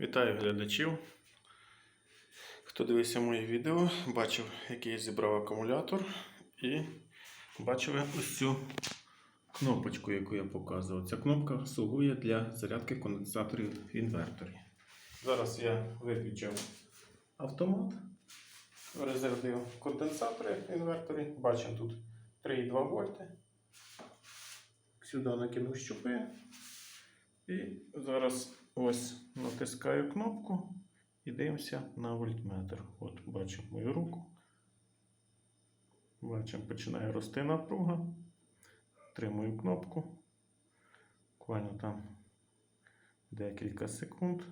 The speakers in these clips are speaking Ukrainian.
Вітаю глядачів. Хто дивився моє відео, бачив, який я зібрав акумулятор, і бачив ось цю кнопочку, яку я показував. Ця кнопка слугує для зарядки конденсаторів в інверторі. Зараз я виключив автомат, розрядив конденсатори в інверторі. Бачимо тут 3,2 вольти. Сюди накинув щупи. І зараз ось натискаю кнопку і дивимося на вольтметр. От бачимо мою руку. Бачимо, починає рости напруга. Тримую кнопку. Буквально там декілька секунд.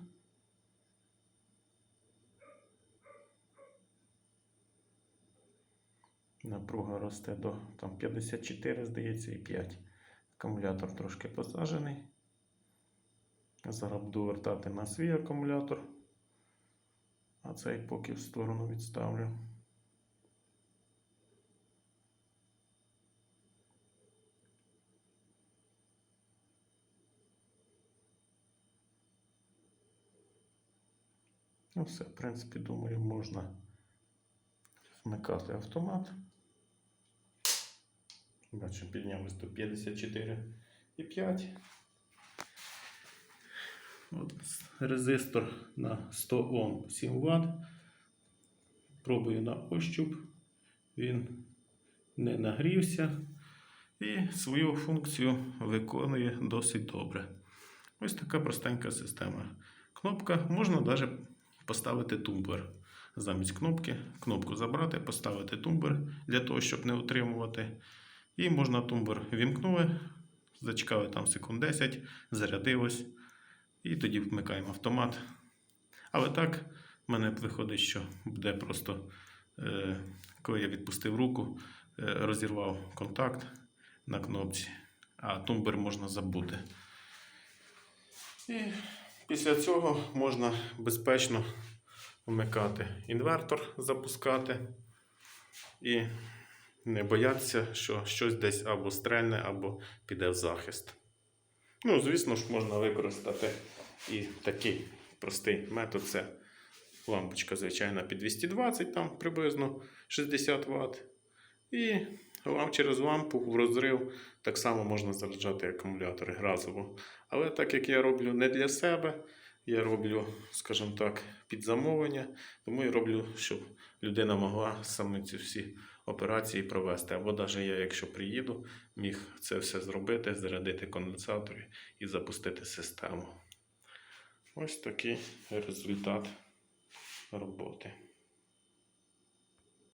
Напруга росте до там, 54, здається, і 5. Акумулятор трошки посаджений. Зараз буду вертати на свій акумулятор, а цей поки в сторону відставлю. Ну все, в принципі, думаю, можна вмикати автомат. Бачимо, піднялось до 54,5. От резистор на 100 Ом 7 Вт. Пробую на ощуп. Він не нагрівся і свою функцію виконує досить добре. Ось така простенька система. Кнопка можна навіть поставити тумблер. Замість кнопки, кнопку забрати, поставити тумблер для того, щоб не утримувати. І можна тумблер вімкнули, зачекали там секунд 10, зарядилось. І тоді вмикаємо автомат. Але так, в мене виходить, що буде просто, е, коли я відпустив руку, е, розірвав контакт на кнопці, а тумбер можна забути. І після цього можна безпечно вмикати інвертор, запускати і не боятися, що щось десь або стрельне, або піде в захист. Ну, звісно ж, можна використати і такий простий метод. Це лампочка, звичайна, під 220, там приблизно 60 Вт. І через лампу в розрив так само можна заряджати акумулятори разово. Але так як я роблю не для себе, я роблю, скажімо так, під замовлення, тому я роблю, щоб людина могла саме ці всі операції провести. Або навіть я, якщо приїду, міг це все зробити, зарядити конденсатори і запустити систему. Ось такий результат роботи.